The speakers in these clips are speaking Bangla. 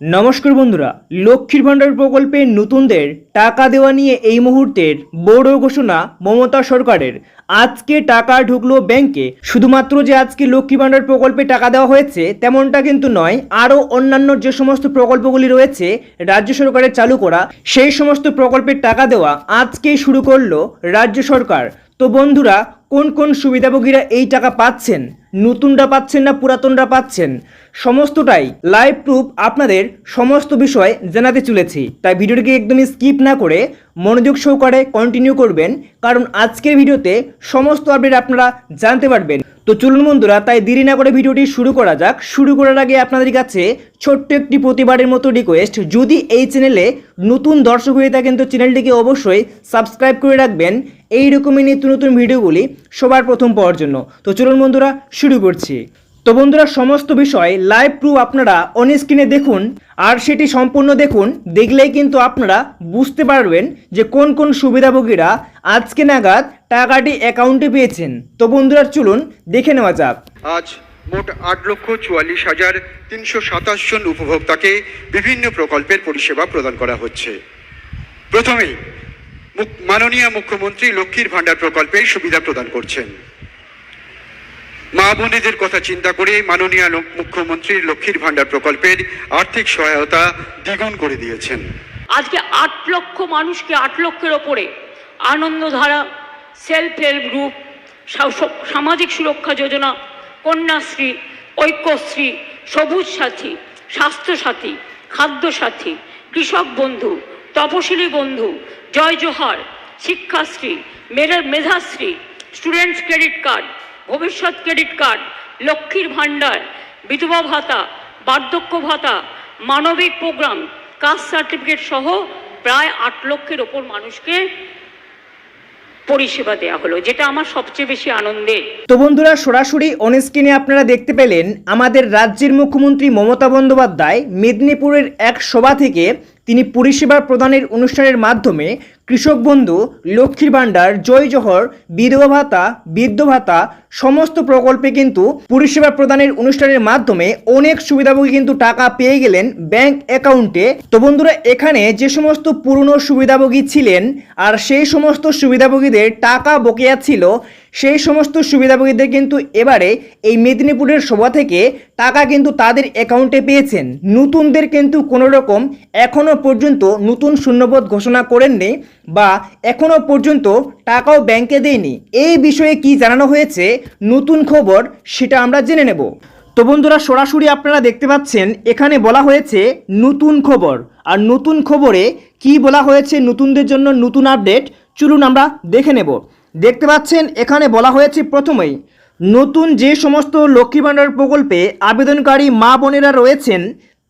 নমস্কার বন্ধুরা, লক্ষ্মীর ভাণ্ডার প্রকল্পে নতুনদের টাকা দেওয়া নিয়ে এই মুহূর্তের বড় ঘোষণা মমতা সরকারের। আজকে টাকা ঢুকলো ব্যাংকে, শুধুমাত্র যে আজকে লক্ষ্মী ভাণ্ডার প্রকল্পে টাকা দেওয়া হয়েছে তেমনটা কিন্তু নয়, আরও অন্যান্য যে সমস্ত প্রকল্পগুলি রয়েছে রাজ্য সরকারের চালু করা, সেই সমস্ত প্রকল্পের টাকা দেওয়া আজকেই শুরু করল রাজ্য সরকার। তো বন্ধুরা, কোন কোন সুবিধাভোগীরা এই টাকা পাচ্ছেন? নতুনরা পাচ্ছেন না পুরাতনরা পাচ্ছেন? সমস্তটাই লাইভ প্রুফ আপনাদের সমস্ত বিষয় জানাতে চলেছি। তাই ভিডিওটিকে একদমই স্কিপ না করে মনোযোগ সহকারে কন্টিনিউ করবেন, কারণ আজকের ভিডিওতে সমস্ত আপডেট আপনারা জানতে পারবেন। তো চলুন বন্ধুরা, তাই দেরি না করে ভিডিওটি শুরু করা যাক। শুরু করার আগে আপনাদের কাছে ছোট্ট একটি প্রতিবারের মতো রিকোয়েস্ট যদি এই চ্যানেলে নতুন দর্শক হয়ে থাকেন, তো চ্যানেলটিকে অবশ্যই সাবস্ক্রাইব করে রাখবেন। এই রকমই নিত্য নতুন ভিডিওগুলি সবার প্রথম পাওয়ার জন্য। তো চলুন বন্ধুরা, শুরু করছি। তো বন্ধুরা, সমস্ত বিষয় লাইভ প্রুফ আপনারা অন স্ক্রিনে দেখুন। আর সেটি সম্পূর্ণ দেখুন, দেখলেই কিন্তু আপনারা বুঝতে পারবেন যে কোন কোন সুবিধাভোগীরা আজকে নাগাদ টাকাটি অ্যাকাউন্টে পেয়েছেন। তো বন্ধুরা চলুন দেখে নেওয়া যাক। আজ মোট আট লক্ষ চুয়াল্লিশ হাজার তিনশো সাতাশ জন উপভোক্তাকে বিভিন্ন প্রকল্পের পরিষেবা প্রদান করা হচ্ছে। প্রথমেই মুখ- মাননীয় মুখ্যমন্ত্রী লক্ষ্মীর ভাণ্ডার প্রকল্পে সুবিধা প্রদান করছেন। মা বোনেদের কথা চিন্তা করে মাননীয় মুখ্যমন্ত্রী লক্ষ্মীর ভাণ্ডার প্রকল্পের আর্থিক সহায়তা দ্বিগুণ করে দিয়েছেন। আজকে আট লক্ষ মানুষকে আট লক্ষের ওপরে আনন্দধারা সেলফ হেল্প গ্রুপ সামাজিক সুরক্ষা যোজনা, কন্যাশ্রী, ঐক্যশ্রী, সবুজ সাথী Swasthya Sathi Khadya Sathi Krishak Bandhu, Taposili Bandhu, Jai Johar, Shikshashree, Medha, Medhashree students credit card Bhabishyat credit card Lakshmir Bhandar, বিধবা ভাতা, বার্ধক্য ভাতা, মানবিক প্রোগ্রাম কাস্ট সার্টিফিকেট সহ প্রায় আট লক্ষের ওপর মানুষকে পরিষেবা দেওয়া হলো, যেটা আমার সবচেয়ে বেশি আনন্দে তো বন্ধুরা, সরাসরি অনস্ক্রিনে আপনারা দেখতে পেলেন, আমাদের রাজ্যের মুখ্যমন্ত্রী মমতা বন্দ্যোপাধ্যায় মেদিনীপুরের এক সভা থেকে তিনি পরিষেবা প্রদানের অনুষ্ঠানের মাধ্যমে কৃষক বন্ধু লক্ষ্মীর ভাণ্ডার, জয় জহর, বিধবা ভাতা, বৃদ্ধ ভাতা, সমস্ত প্রকল্পে কিন্তু পরিষেবা প্রদানের অনুষ্ঠানের মাধ্যমে অনেক সুবিধাভোগী কিন্তু টাকা পেয়ে গেলেন ব্যাংক অ্যাকাউন্টে। তো বন্ধুরা, এখানে যে সমস্ত পুরনো সুবিধাভোগী ছিলেন আর সেই সমস্ত সুবিধাভোগীদের টাকা বকেয়া ছিল সেই সমস্ত সুবিধাভোগীদের কিন্তু এবারে এই মেদিনীপুরের সভা থেকে টাকা কিন্তু তাদের অ্যাকাউন্টে পেয়েছেন। নতুনদের কিন্তু কোনো রকম এখনও পর্যন্ত নতুন শূন্যপদ ঘোষণা করেননি বা এখনও পর্যন্ত টাকাও ব্যাংকে দেয়নি। এই বিষয়ে কি জানানো হয়েছে? নতুন খবর সেটা আমরা জেনে নেব। তো বন্ধুরা, সরাসরি আপনারা দেখতে পাচ্ছেন, এখানে বলা হয়েছে নতুন খবর। আর নতুন খবরে কি বলা হয়েছে? নতুনদের জন্য নতুন আপডেট চলুন আমরা দেখে নেব। দেখতে পাচ্ছেন, এখানে বলা হয়েছে প্রথমেই, নতুন যে সমস্ত লক্ষ্মী ভাণ্ডার প্রকল্পে আবেদনকারী মা বোনেরা রয়েছেন,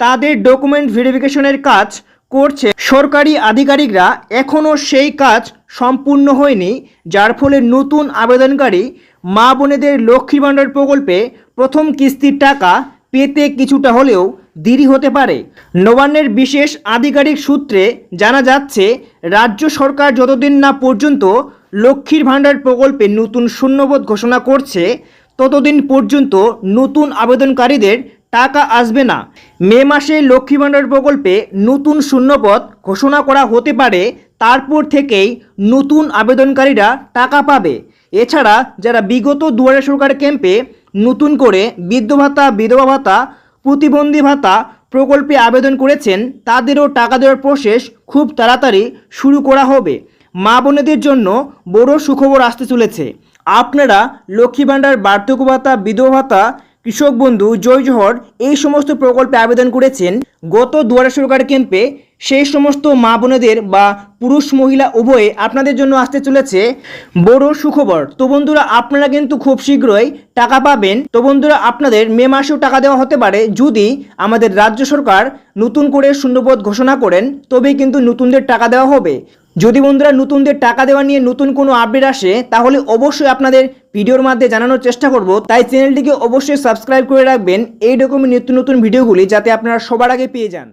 তাদের ডকুমেন্ট ভেরিফিকেশনের কাজ করছে। সরকারি আধিকারিকরা এখনও সেই কাজ সম্পূর্ণ হয়নি, যার ফলে নতুন আবেদনকারী মা বোনেদের লক্ষ্মী ভাণ্ডার প্রকল্পে প্রথম কিস্তির টাকা পেতে কিছুটা হলেও দেরি হতে পারে। নবান্নের বিশেষ আধিকারিক সূত্রে জানা যাচ্ছে, রাজ্য সরকার যতদিন না পর্যন্ত লক্ষ্মীর ভাণ্ডার প্রকল্পে নতুন শূন্যবোধ ঘোষণা করছে, ততদিন পর্যন্ত নতুন আবেদনকারীদের টাকা আসবে না। মে মাসে লক্ষ্মী ভাণ্ডার প্রকল্পে নতুন শূন্যপদ ঘোষণা করা হতে পারে, তারপর থেকেই নতুন আবেদনকারীরা টাকা পাবে। এছাড়া যারা বিগত দুয়ারে সরকার ক্যাম্পে নতুন করে বৃদ্ধ ভাতা, বিধবা ভাতা, প্রতিবন্ধী ভাতা প্রকল্পে আবেদন করেছেন, তাদেরও টাকা দেওয়ার প্রসেস খুব তাড়াতাড়ি শুরু করা হবে। মা বোনেদের জন্য বড় সুখবর আসতে চলেছে। আপনারা লক্ষ্মী ভাণ্ডার, বার্ধক্য ভাতা, বিধবা ভাতা, কৃষক বন্ধু, জয় জহর এই সমস্ত প্রকল্পে আবেদন করেছেন। গত দুয়ারে সরকার ক্যাম্পে সেই সমস্ত মা বোনেদের বা পুরুষ মহিলা উভয়ে আপনাদের জন্য আসতে চলেছে। বড় সুখবর। তো বন্ধুরা, আপনারা কিন্তু খুব শীঘ্রই টাকা পাবেন। তো বন্ধুরা, আপনাদের মে মাসেও টাকা দেওয়া হতে পারে যদি আমাদের রাজ্য সরকার নতুন করে শূন্যপদ ঘোষণা করেন, তবেই কিন্তু নতুনদের টাকা দেওয়া হবে। যদি বন্ধুরা নতুনদের টাকা দেওয়া নিয়ে নতুন কোনো আপডেট আসে, তাহলে অবশ্যই আপনাদের ভিডিওর মাধ্যমে জানানোর চেষ্টা করব। তাই চ্যানেলটিকে অবশ্যই সাবস্ক্রাইব করে রাখবেন। এই রকমের নিত্য নতুন ভিডিওগুলি যাতে আপনারা সবার আগে পেয়ে যান।